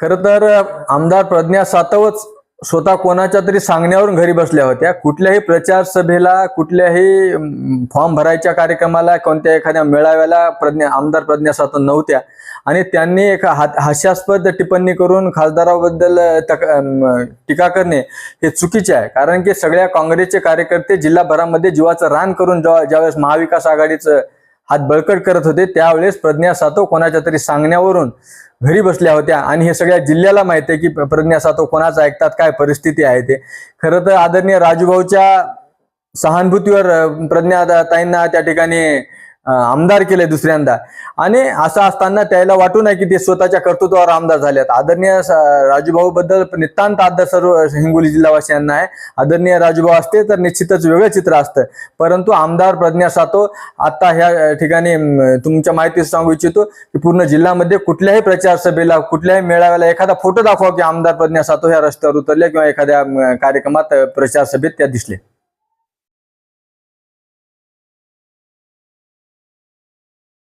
खर तर आमदार प्रज्ञा सातवच स्वतः कोणाच्या तरी सांगण्यावरून घरी बसल्या होत्या. कुठल्याही प्रचार सभेला कुठल्याही फॉर्म भरायच्या कार्यक्रमाला कोणत्या एखाद्या मेळाव्याला प्रज्ञा आमदार प्रज्ञा सातव नव्हत्या. आणि त्यांनी एक हास्यास्पद टिप्पणी करून खासदाराबद्दल तक- टीका करणे हे चुकीचे आहे. कारण की सगळ्या काँग्रेसचे कार्यकर्ते जिल्हाभरामध्ये जीवाचं रान करून जेव्हा- ज्यावेळेस महाविकास आघाडीचं हात बळकट करत होते. त्यावेळेस प्रज्ञा सातव कोणाच्या तरी सांगण्यावरून घरी बसल्या होत्या. आणि हे सगळ्या जिल्ह्याला माहिती आहे की प्रज्ञा सातव कोणाचं ऐकतात काय परिस्थिती आहे ते. खरं तर आदरणीय राजूभाऊच्या सहानुभूतीवर प्रज्ञा ताईंना त्या ठिकाणी आमदार केले दुसऱ्यांदा. आणि असं असताना त्याला वाटू नये की ते स्वतःच्या कर्तृत्वावर आमदार झालेत. आदरणीय राजूभाऊ बद्दल नितांत आदर सर्व हिंगोली जिल्हावासियांना आहे. आदरणीय राजूभाऊ असते तर निश्चितच वेगळं चित्र असतं. परंतु आमदार प्रज्ञा सातो आता ह्या ठिकाणी तुमच्या माहिती सांगू इच्छितो की पूर्ण जिल्ह्यामध्ये कुठल्याही प्रचार सभेला कुठल्याही मेळाव्याला एखादा फोटो दाखवा की आमदार प्रज्ञा सातो ह्या रस्त्यावर उतरल्या किंवा एखाद्या कार्यक्रमात प्रचार सभेत त्या दिसले.